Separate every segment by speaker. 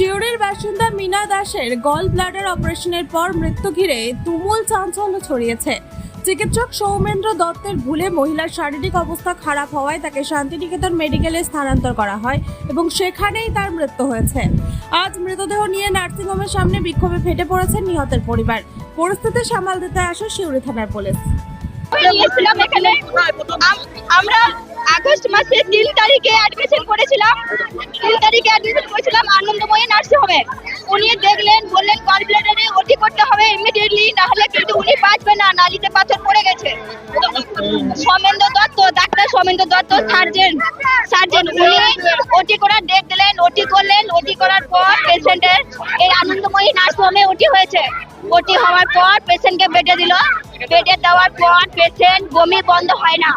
Speaker 1: শিউরের বাসিন্দা মিনা দাসের gall bladder অপারেশনের পর মৃত্যু ঘিরে তুমুল চাঞ্চল্য ছড়িয়েছে। চিকিৎসক সৌমেন্দ্র দত্তের ভুলে মহিলার শারীরিক অবস্থা খারাপ হওয়ায় তাকে শান্তিনিকেতন মেডিকেলে স্থানান্তর করা হয় এবং সেখানেই তার মৃত্যু হয়েছে। আজ মৃতদেহ নিয়ে নার্সিংহোমের সামনে বিক্ষোভে ফেটে পড়েছেন নিহতের পরিবার। পরিস্থিতি সামাল দিতে আসে শিউরি থানার পুলিশ।
Speaker 2: আমরা আগস্ট মাসে তিন তারিখে অ্যাডমিশন করেছিলাম। তিন তারিখে অ্যাডমিশন করেছিলাম, আনন্দময়ী নার্সিং হোমে উনি দেখলেন, বললেন কনফ্লেটারে ওটি করতে হবে ইমিডিয়েটলি না হলে কিন্তু উনি বাঁচবে না, নালিতে পাথর পড়ে গেছে। Samendra Dutta, doctor Samendra Dutta surgeon surgeon উনি ওটি করার ডেট দিলেন ওটি করলেন ওটি করার পর পেশেন্টের এই আনন্দময়ী নার্সিং ওটি হয়েছে। ওটি হওয়ার পর পেশেন্টকে বেডে দিল। বেডে দেওয়ার পর পেশেন্ট বমি বন্ধ হয় না।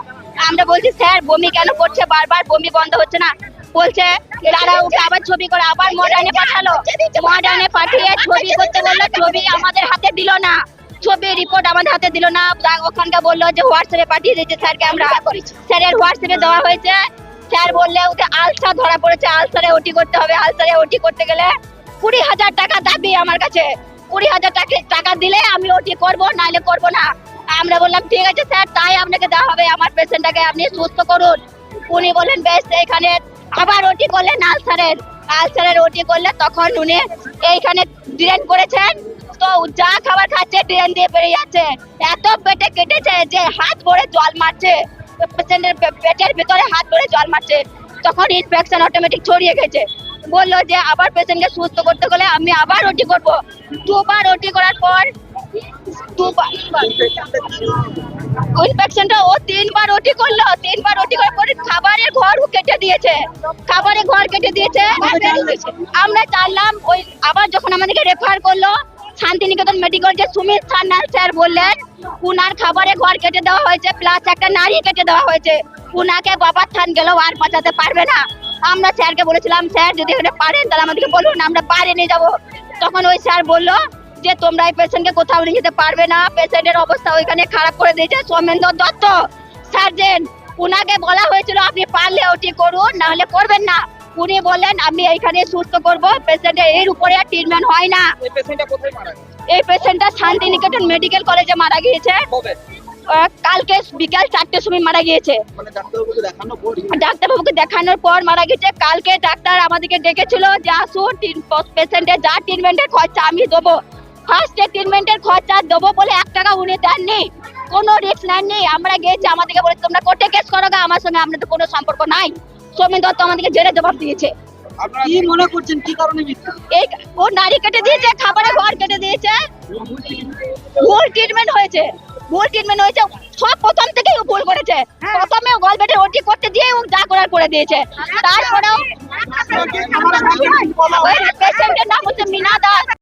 Speaker 2: আমরা বলছি, স্যার, বমি কেন করছে? বারবার বমি বন্ধ হচ্ছে না। বলছে তারা ওকে আবার ছবি করে, আবার মডার্নে পাঠালো। মডার্নে পাঠিয়ে ছবি করতে বলল, ছবি আমাদের হাতে দিল না। ছবি রিপোর্ট আমাদের হাতে দিল না। তা ওখানকার বলল যে হোয়াটসঅ্যাপে পাঠিয়ে দিয়েছে, স্যারকে আমরা স্যারের হোয়াটসঅ্যাপে দেওয়া হয়েছে, স্যার বললে, ওকে আলসার ধরা পড়েছে, আলসারে ওটি করতে হবে। আলসারে ওটি করতে গেলে কুড়ি হাজার টাকা দাবি আমার কাছে। কুড়ি হাজার টাকা দিলে আমি ওটি করব, নাহলে করব না। আমরা বললাম, ঠিক আছে, স্যার, তাই আপনাকে দেওয়া হবে। আমার পেশেন্টটাকে আপনি সুস্থ করুন। উনি বললেন, বেশ এখানে আবার ওটি করলেন আলসারের আলসারের ওটি করলে তখন উনি এইখানে ড্রেন করেছেন। তো যা খাবার খাচ্ছে ড্রেন দিয়ে বেরিয়ে যাচ্ছে। এত পেটে কেটেছে যে হাত ভরে জল মারছে। পেশেন্টের পেটের ভিতরে হাত ভরে জল মারছে। তখন ইনফেকশন অটোমেটিক ছড়িয়ে গেছে। বলল যে আবার পেশেন্টকে সুস্থ করতে গেলে আমি আবার ওটি করব। দুবার ওটি করার পর দুবার ইনফেকশনটা ও তিনবার ওটি করল তিনবার ওটি পরে খাবারের ঘর কেটে দিয়েছে। খাবারের ঘর কেটে দিয়েছে আমরা জানলাম ওই আবার যখন আমাদেরকে রেফার করল শান্তিনিকেতন মেডিকেল যে সুমিত সান্যাল স্যার বললেন উনার খাবারের ঘর কেটে দেওয়া হয়েছে প্লাস একটা নারী কেটে দেওয়া হয়েছে। উনাকে বাবার থান গেলেও আর বাঁচাতে পারবে না। আমরা স্যারকে বলেছিলাম স্যার যদি পারেন তাহলে আমাদেরকে বলুন আমরা বাইরে নিয়ে যাব। তখন ওই স্যার বলল যে তোমরা এই পেশেন্টকে কোথাও নিয়ে যেতে পারবে না। পেশেন্টের অবস্থা ওইখানে খারাপ করে দিয়েছে সৌমেন্দ্র দত্ত। সার্জেন উনাকে বলা হয়েছিল আপনি পারলে ওটি করুন না হলে করবেন না। উনি বললেন আমি এইখানে সুস্থ করব পেশেন্টের এর উপরে আর ট্রিটমেন্ট হয় না।
Speaker 3: এই পেশেন্টটা কোথায় মারা গেছে?
Speaker 2: এই পেশেন্টটা শান্তিনিকেতন মেডিকেল কলেজে মারা গিয়েছে।
Speaker 3: কবে?
Speaker 2: কালকে বিকাল চারটের সময় মারা গিয়েছে।
Speaker 3: মানে ডাক্তারবাবুকে
Speaker 2: ডাক্তারবাবুকে দেখানোর পর মারা গেছে কালকে ডাক্তার আমাদেরকে ডেকেছিল যে আসুন পেশেন্টের যা ট্রিটমেন্টের খরচা আমি দেবো। ফার্স্টে ট্রিটমেন্টের খরচা দেবো বলে এক টাকা উনি দেননি। কোনো রিস্ক নেননি। আমরা গিয়েছি আমাদেরকে বলে তোমরা কোর্টে কেস করো আমার সঙ্গে আপনাদের কোনো সম্পর্ক নাই। সৌমিন দত্ত আমাদেরকে জেলে জবাব দিয়েছে।
Speaker 3: কি মনে করছেন? কি কারণে
Speaker 2: এই ও নারী কেটে দিয়েছে খাবারের ঘর কেটে দিয়েছে। ভুল ট্রিটমেন্ট হয়েছে। ভুল ট্রিটমেন্ট হয়েছে। সব প্রথম থেকেই ও ভুল করেছে। প্রথমে গলবেটে ওটি করতে দিয়ে ও যা করার করে দিয়েছে। তারপরেও পেশেন্টের নাম হচ্ছে মিনা দাস।